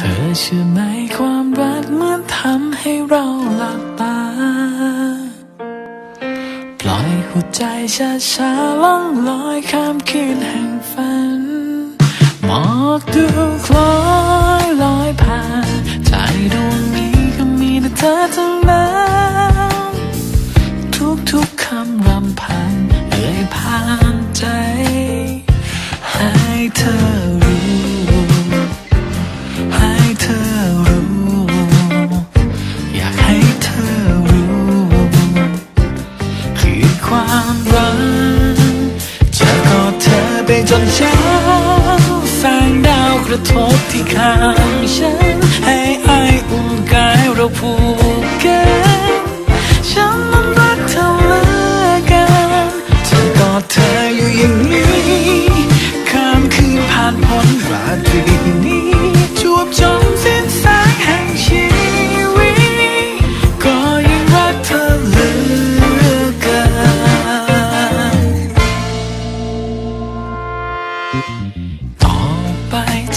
เธอเชื่อไหมความรักเหมือนทำให้เราหลับตา ปล่อยหัวใจช้าช้าๆล่องลอยข้ามคืนแห่งฝัน หมอกดูคล้อยลอยผ่าน ใจดวงนี้ก็มีแต่เธอทั้งนั้นทุกๆคำรำพันเอ่ยผ่านใจ ให้เธอ ความรักจะกอดเธอไปจนเช้าแสงดาวกระทบที่ข้างฉัน ให้ไออุ่นกายเราผูก